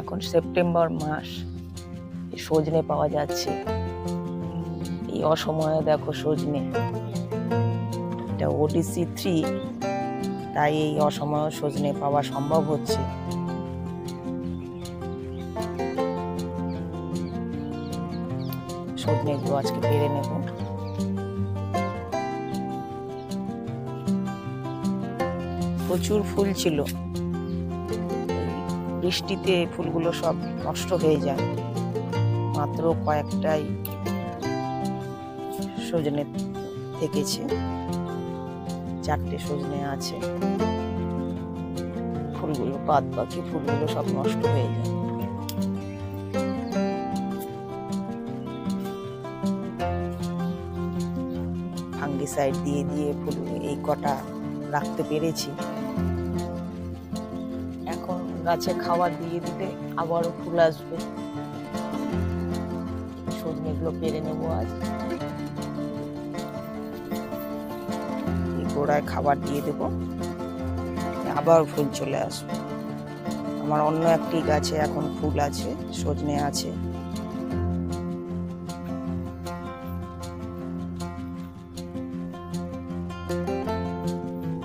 এখন সেপ্টেম্বর মাস সজনে পাওয়া যাচ্ছে। এই অসময়ে দেখো সজনে। এটা ওডিসি থ্রি তাই এই অসময়ে সজনে পাওয়া সম্ভব হচ্ছে। সজনেগুলো আজকে পেরে নেব। প্রচুর ফুল ছিল। বৃষ্টিতে ফুলগুলো সব নষ্ট হয়ে যায়। মাত্র কয়েকটাই সজনে থেকেছে। চারটে সজনে আছে। ফুলগুলো বাদ বাকি ফুলগুলো সব নষ্ট হয়ে যায়। ফাঙ্গিসাইড দিয়ে দিয়ে ফুল এই কটা রাখতে পেরেছি। গাছে খাবার দিয়ে দিলে আবারও ফুল আসবে। সজনেগুলো পেরে নেব আজ। গোড়ায় খাবার দিয়ে দেব। আবার ফুল চলে আসবে। আমার অন্য একটি গাছে এখন ফুল আছে, সজনে আছে।